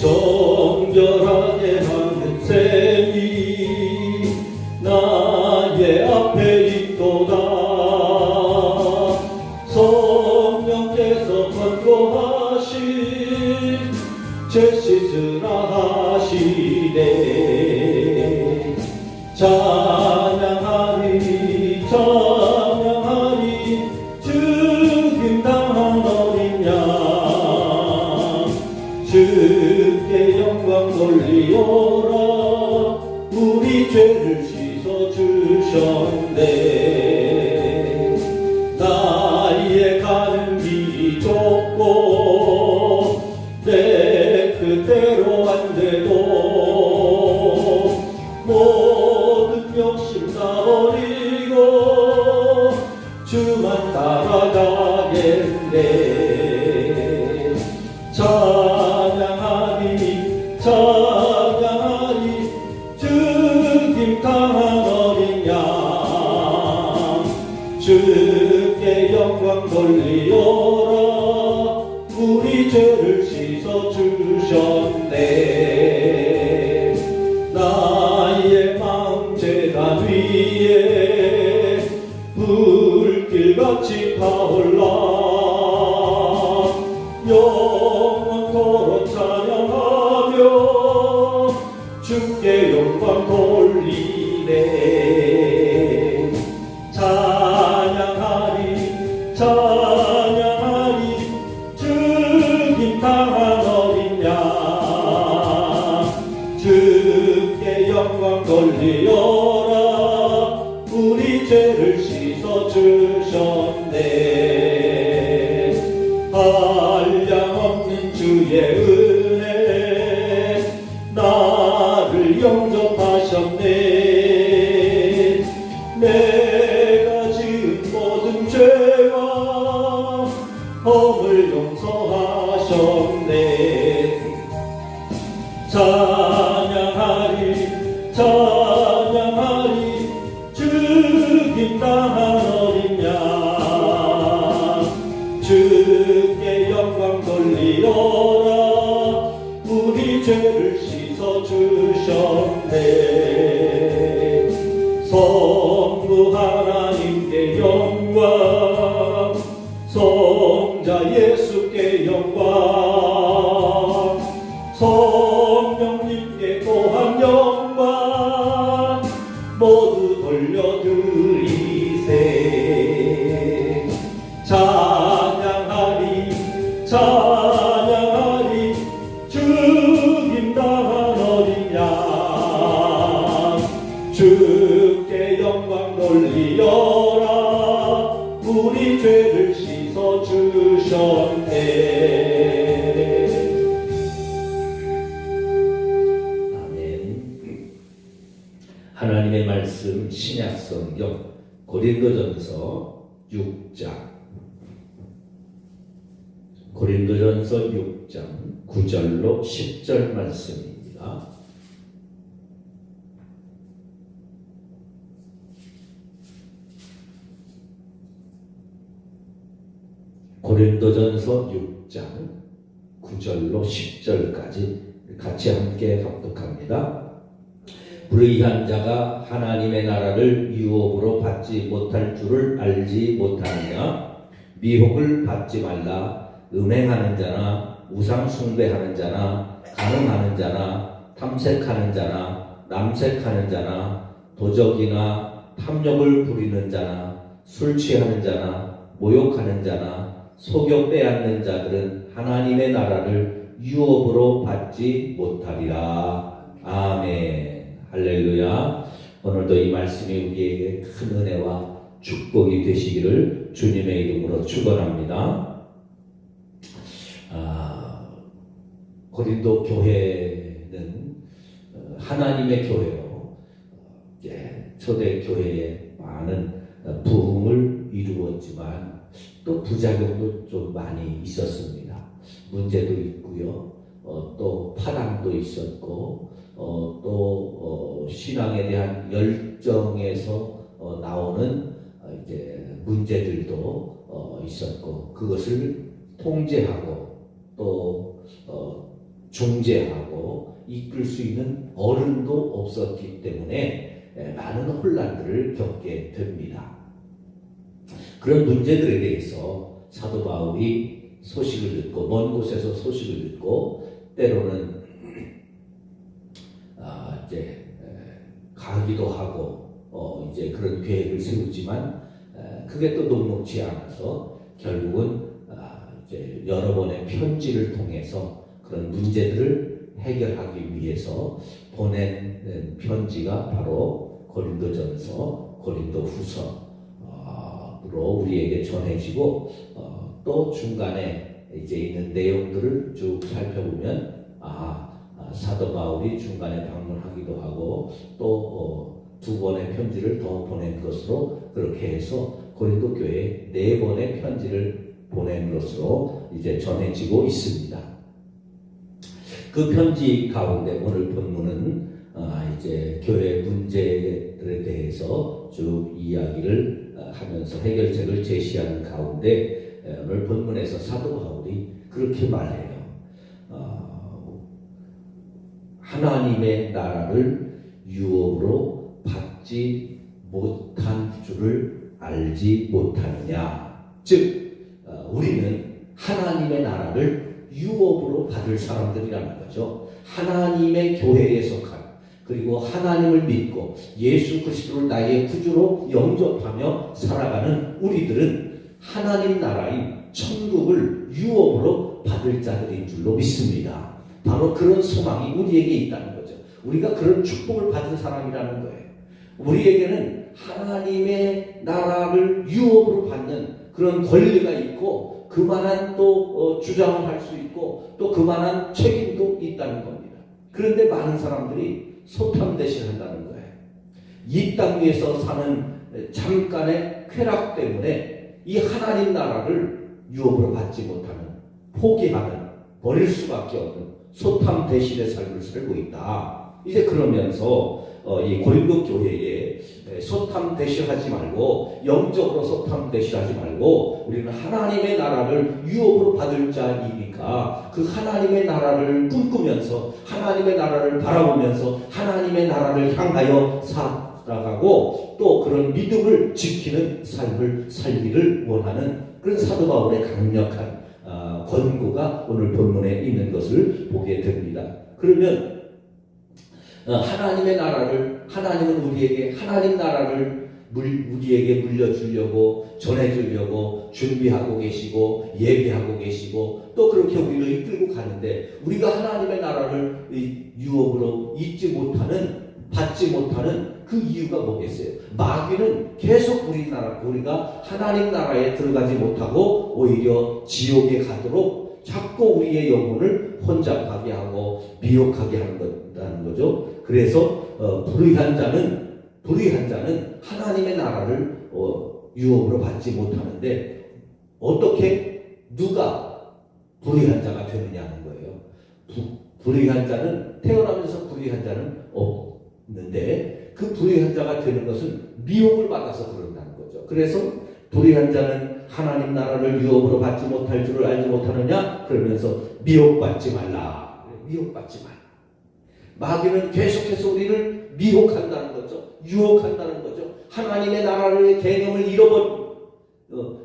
정결하게 하는 셈이 주께 영광 돌리오라 우리 죄를 씻어 주셨네 찬양하리 주님 강한 어린 영광 돌리오라. 우리 죄를 씻어 주셨네. 나의 마음 재단 위에 불길같이 타올라 돌 허물 용서하셨네. 찬양하리 찬양하리 주님 당한 어린 양 주께 영광 돌리오라. 우리 죄를 씻어 주셨네. 성부 하나님께 영 성령님께 또한 하나님의 말씀 신약 성경 고린도전서 6장 고린도전서 6장 9절로 10절 말씀입니다. 고린도전서 6장 9절로 10절까지 같이 함께 합독합니다. 불의한 자가 하나님의 나라를 유업으로 받지 못할 줄을 알지 못하느냐 미혹을 받지 말라 음행하는 자나 우상 숭배하는 자나 간음하는 자나 탐색하는 자나 남색하는 자나 도적이나 탐욕을 부리는 자나 술 취하는 자나 모욕하는 자나 속여 빼앗는 자들은 하나님의 나라를 유업으로 받지 못하리라. 아멘. 할렐루야. 오늘도 이 말씀이 우리에게 큰 은혜와 축복이 되시기를 주님의 이름으로 축원합니다. 아, 고린도 교회는 어, 하나님의 교회로 어, 예, 초대 교회에 많은 어, 부흥을 이루었지만 또 부작용도 좀 많이 있었습니다. 문제도 있고요. 어, 또 파당도 있었고 어, 또 어, 신앙에 대한 열정에서 어, 나오는 어, 이제 문제들도 어, 있었고 그것을 통제하고 또 어, 중재하고 이끌 수 있는 어른도 없었기 때문에 에, 많은 혼란들을 겪게 됩니다. 그런 문제들에 대해서 사도 바울이 소식을 듣고 먼 곳에서 소식을 듣고 때로는 아, 이제 에, 가기도 하고 어, 이제 그런 계획을 세우지만 에, 그게 또 녹록지 않아서 결국은 아, 이제 여러 번의 편지를 통해서 그런 문제들을 해결하기 위해서 보낸 편지가 바로 고린도전서, 고린도후서 로 우리에게 전해지고 어, 또 중간에 이제 있는 내용들을 쭉 살펴보면 아, 아, 사도 바울이 중간에 방문하기도 하고 또두 번의 편지를 더 보낸 것으로 그렇게 해서 고린도 교회에 네 번의 편지를 보낸 것으로 이제 전해지고 있습니다. 그 편지 가운데 오늘 본문은 아, 이제 교회 문제들에 대해서 쭉 이야기를 어, 하면서 해결책을 제시하는 가운데 에, 오늘 본문에서 사도 바울이 그렇게 말해요. 어, 하나님의 나라를 유업으로 받지 못한 줄을 알지 못하느냐. 즉 어, 우리는 하나님의 나라를 유업으로 받을 사람들이라는 거죠. 하나님의 교회에 속한 그리고 하나님을 믿고 예수 그리스도를 나의 구주로 영접하며 살아가는 우리들은 하나님 나라인 천국을 유업으로 받을 자들인 줄로 믿습니다. 바로 그런 소망이 우리에게 있다는 거죠. 우리가 그런 축복을 받은 사람이라는 거예요. 우리에게는 하나님의 나라를 유업으로 받는 그런 권리가 있고 그만한 또 어, 주장을 할 수 있고 또 그만한 책임도 있다는 겁니다. 그런데 많은 사람들이 소탐 대신한다는 거예요. 이 땅 위에서 사는 잠깐의 쾌락 때문에 이 하나님 나라를 유업으로 받지 못하는 포기하는 버릴 수밖에 없는 소탐 대신의 삶을 살고 있다. 이제 그러면서 어, 이 고린도 교회에 소탐 대신하지 말고 영적으로 소탐 대신하지 말고 우리는 하나님의 나라를 유업으로 받을 자이니까 그 하나님의 나라를 꿈꾸면서 하나님의 나라를 바라보면서 하나님의 나라를 향하여 살아가고 또 그런 믿음을 지키는 삶을 살기를 원하는 그런 사도 바울의 강력한 어, 권고가 오늘 본문에 있는 것을 보게 됩니다. 그러면 어, 하나님의 나라를 하나님은 우리에게 하나님 나라를 물, 우리에게 물려주려고 전해주려고 준비하고 계시고 예비하고 계시고 또 그렇게 우리를 이끌고 가는데 우리가 하나님의 나라를 유업으로 잊지 못하는 받지 못하는 그 이유가 뭐겠어요? 마귀는 계속 우리나라 우리가 하나님 나라에 들어가지 못하고 오히려 지옥에 가도록 자꾸 우리의 영혼을 혼잡하게 하고 미혹하게 하는 거라는 거죠. 그래서 어, 불의한 자는 불의한 자는 하나님의 나라를 어, 유업으로 받지 못하는데 어떻게 누가 불의한 자가 되느냐는 거예요. 부, 불의한 자는 태어나면서 불의한 자는 없는데 그 불의한 자가 되는 것은 미혹을 받아서 그런다는 거죠. 그래서 불의한 자는 하나님 나라를 유업으로 받지 못할 줄을 알지 못하느냐? 그러면서 미혹받지 말라. 미혹받지 말라. 마귀는 계속해서 우리를 미혹한다는 거죠. 유혹한다는 거죠. 하나님의 나라의 개념을 잃어버, 어,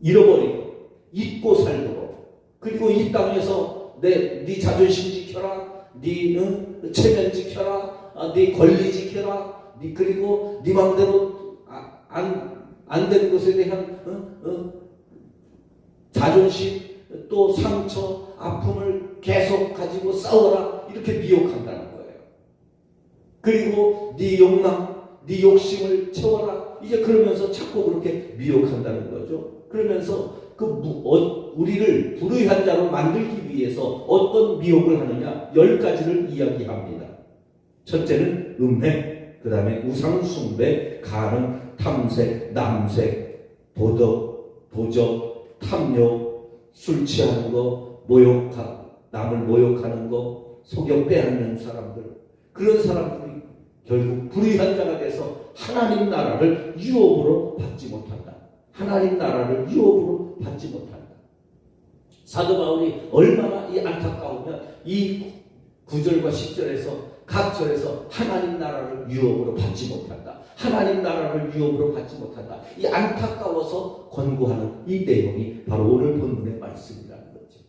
잃어버리고, 잊고 살도록. 그리고 이 땅에서 내, 네 자존심 지켜라. 네, 응? 체면 지켜라. 아, 네 권리 지켜라. 네, 그리고 네 마음대로 아, 안, 안 되는 것에 대한, 어? 어? 자존심, 또 상처, 아픔을 계속 가지고 싸워라. 이렇게 미혹한다는 거예요. 그리고 네 욕망, 네 욕심을 채워라. 이제 그러면서 자꾸 그렇게 미혹한다는 거죠. 그러면서 그 무- 어, 우리를 불의한 자로 만들기 위해서 어떤 미혹을 하느냐 열 가지를 이야기합니다. 첫째는 음행, 그 다음에 우상숭배, 가능, 탐색, 남색, 도덕, 도적, 탐욕, 술 취하는 거, 모욕하, 남을 모욕하는 거, 속여 빼앗는 사람들, 그런 사람들이 결국 불의한 자가 돼서 하나님 나라를 유업으로 받지 못한다. 하나님 나라를 유업으로 받지 못한다. 사도 바울이 얼마나 이 안타까우면 이 9절과 10절에서 각 절에서 하나님 나라를 유업으로 받지 못한다. 하나님 나라를 유업으로 받지 못한다. 이 안타까워서 권고하는 이 내용이 바로 오늘 본문의 말씀이라는 거죠.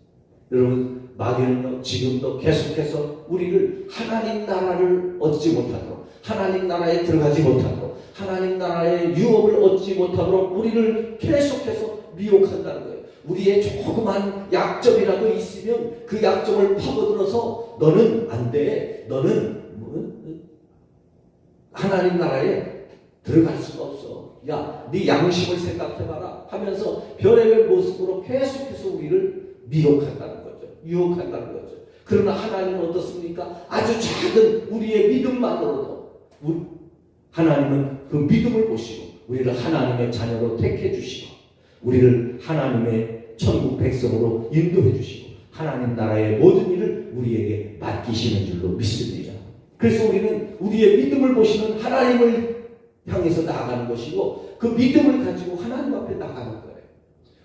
여러분 마귀는 지금도 계속해서 우리를 하나님 나라를 얻지 못하도록 하나님 나라에 들어가지 못하도록 하나님 나라의 유업을 얻지 못하도록 우리를 계속해서 미혹한다는 거예요. 우리의 조그만 약점이라도 있으면 그 약점을 파고들어서 너는 안 돼. 너는 뭐, 하나님 나라에 들어갈 수가 없어. 야, 네 양심을 생각해봐라 하면서 별의별 모습으로 계속해서 우리를 미혹한다는 거죠. 유혹한다는 거죠. 그러나 하나님은 어떻습니까? 아주 작은 우리의 믿음만으로도 하나님은 그 믿음을 보시고 우리를 하나님의 자녀로 택해 주시고 우리를 하나님의 천국 백성으로 인도해 주시고 하나님 나라의 모든 일을 우리에게 맡기시는 줄로 믿습니다. 그래서 우리는 우리의 믿음을 보시는 하나님을 향해서 나아가는 것이고 그 믿음을 가지고 하나님 앞에 나가는 거예요.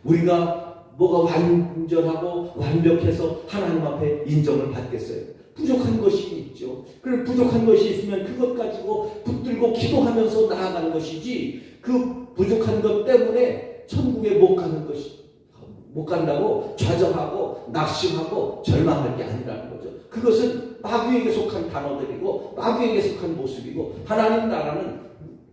우리가 뭐가 완전하고 완벽해서 하나님 앞에 인정을 받겠어요. 부족한 것이 있죠. 그래 부족한 것이 있으면 그것 가지고 붙들고 기도하면서 나아가는 것이지 그 부족한 것 때문에 천국에 못 가는 것이 못 간다고 좌절하고 낙심하고 절망할 게 아니라는 거죠. 그것은 마귀에게 속한 단어들이고 마귀에게 속한 모습이고 하나님 나라는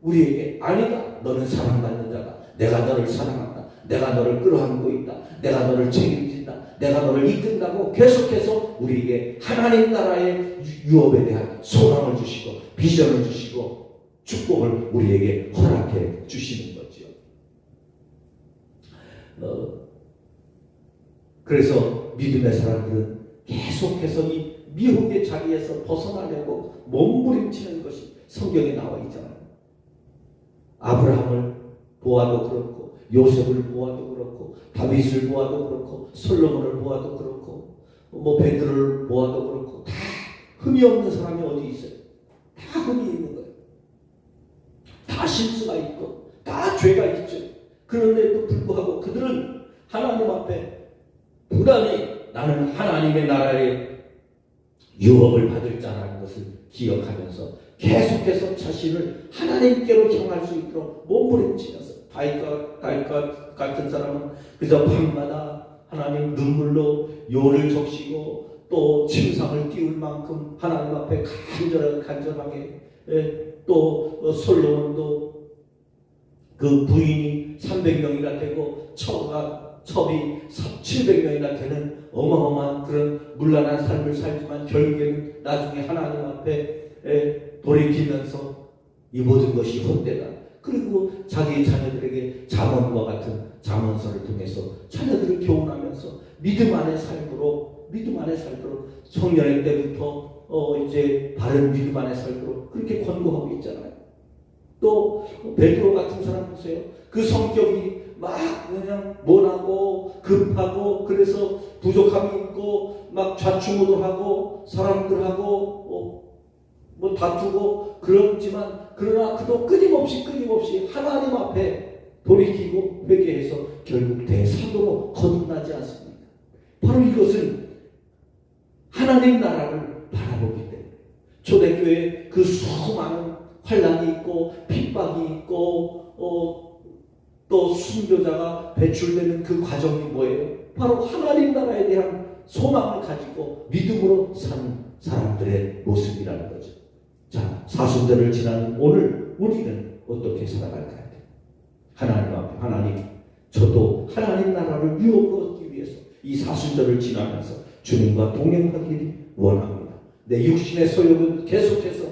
우리에게 아니다. 너는 사랑받는 자다. 내가 너를 사랑한다. 내가 너를 끌어안고 있다. 내가 너를 책임진다. 내가 너를 이끈다고 계속해서 우리에게 하나님 나라의 유- 유업에 대한 소망을 주시고 비전을 주시고 축복을 우리에게 허락해 주시는 거지요. 어, 그래서 믿음의 사람들은 계속해서 이 미혹의 자리에서 벗어나려고 몸부림치는 것이 성경에 나와 있잖아요. 아브라함을 보아도 그렇고 요셉을 보아도 그렇고 다윗을 보아도 그렇고 솔로몬을 보아도 그렇고 뭐 베드로를 보아도 그렇고 다 흠이 없는 사람이 어디 있어요? 다 흠이 있는 거예요. 다 실수가 있고 다 죄가 있죠. 그런데도 불구하고 그들은 하나님 앞에 불안히 나는 하나님의 나라의 유업을 받을 자라는 것을 기억하면서 계속해서 자신을 하나님께로 향할 수 있도록 몸부림치면서 다윗과 다윗과 같은 사람은 그저 밤마다 하나님 눈물로 요를 적시고 또 침상을 띄울 만큼 하나님 앞에 간절하게 간절하게 예, 또 어, 솔로몬도 그 부인이 300명이나 되고 처가 첩이 700명이나 되는 어마어마한 그런 문란한 삶을 살지만 결국에는 나중에 하나님 앞에 에, 돌이키면서 이 모든 것이 헛되다. 그리고 자기 자녀들에게 자문과 같은 자문서를 통해서 자녀들을 교훈하면서 믿음 안의 삶으로 믿음 안의 삶으로 청년의 때부터 어 이제 바른 믿음 안의 삶으로 그렇게 권고하고 있잖아요. 또 베드로 같은 사람 보세요. 그 성격이 막 그냥 모나고 급하고 그래서 부족함이 있고 막 좌충우돌 하고 사람들하고 어, 뭐 다투고 그렇지만 그러나 그도 끊임없이 끊임없이 하나님 앞에 돌이키고 회개해서 결국 대사도로 거듭나지 않습니다. 바로 이것은 하나님 나라를 바라보기 때문에 초대교회 그 수많은 환란이 있고 핍박이 있고 어, 또 순교자가 배출되는 그 과정이 뭐예요? 바로 하나님 나라에 대한 소망을 가지고 믿음으로 사는 사람들의 모습이라는 거죠. 자, 사순절을 지나는 오늘 우리는 어떻게 살아갈까요? 하나님 앞에 하나님 저도 하나님 나라를 유업으로 얻기 위해서 이 사순절을 지나면서 주님과 동행하기를 원합니다. 내 육신의 소욕은 계속해서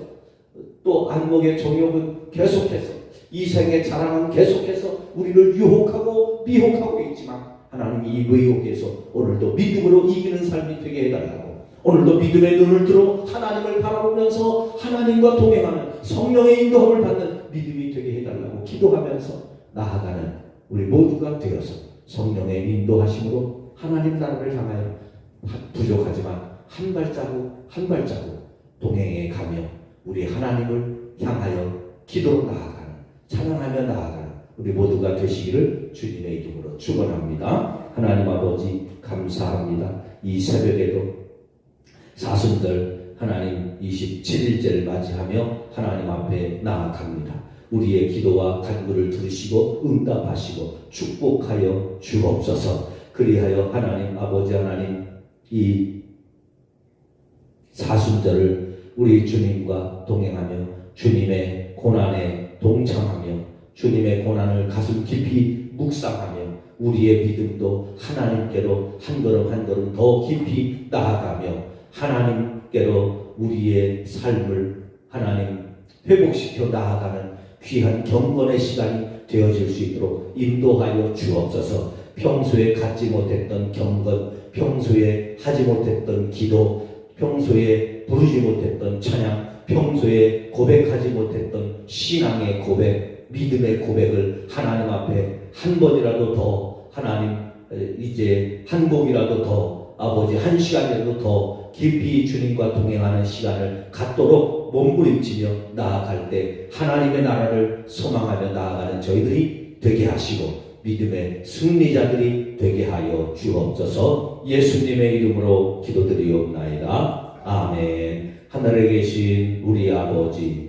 또 안목의 정욕은 계속해서 이 생의 자랑은 계속해서 우리를 유혹하고 미혹하고 있지만 하나님이 이 의혹에서 오늘도 믿음으로 이기는 삶이 되게 해달라고. 오늘도 믿음의 눈을 들어 하나님을 바라보면서 하나님과 동행하는 성령의 인도함을 받는 믿음이 되게 해달라고 기도하면서 나아가는 우리 모두가 되어서 성령의 인도하심으로 하나님 나라를 향하여 부족하지만 한 발자국 한 발자국 동행해 가며 우리 하나님을 향하여 기도로 나아가는 찬양하며 나아가는 우리 모두가 되시기를 주님의 이름으로 축원합니다. 하나님 아버지 감사합니다. 이 새벽에도 사순절 하나님 27일째를 맞이하며 하나님 앞에 나아갑니다. 우리의 기도와 간구를 들으시고 응답하시고 축복하여 주옵소서. 그리하여 하나님 아버지 하나님 이 사순절을 우리 주님과 동행하며 주님의 고난에 동참하며 주님의 고난을 가슴 깊이 묵상하며 우리의 믿음도 하나님께로 한 걸음 한 걸음 더 깊이 나아가며 하나님께로 우리의 삶을 하나님 회복시켜 나아가는 귀한 경건의 시간이 되어질 수 있도록 인도하여 주옵소서. 평소에 갖지 못했던 경건, 평소에 하지 못했던 기도, 평소에 부르지 못했던 찬양, 평소에 고백하지 못했던 신앙의 고백, 믿음의 고백을 하나님 앞에 한 번이라도 더 하나님 이제 한 곡이라도 더 아버지 한 시간이라도 더 깊이 주님과 동행하는 시간을 갖도록 몸부림치며 나아갈 때 하나님의 나라를 소망하며 나아가는 저희들이 되게 하시고 믿음의 승리자들이 되게 하여 주옵소서 예수님의 이름으로 기도드리옵나이다. 아멘. 하늘에 계신 우리 아버지,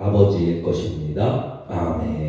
아버지의 것입니다. 아멘.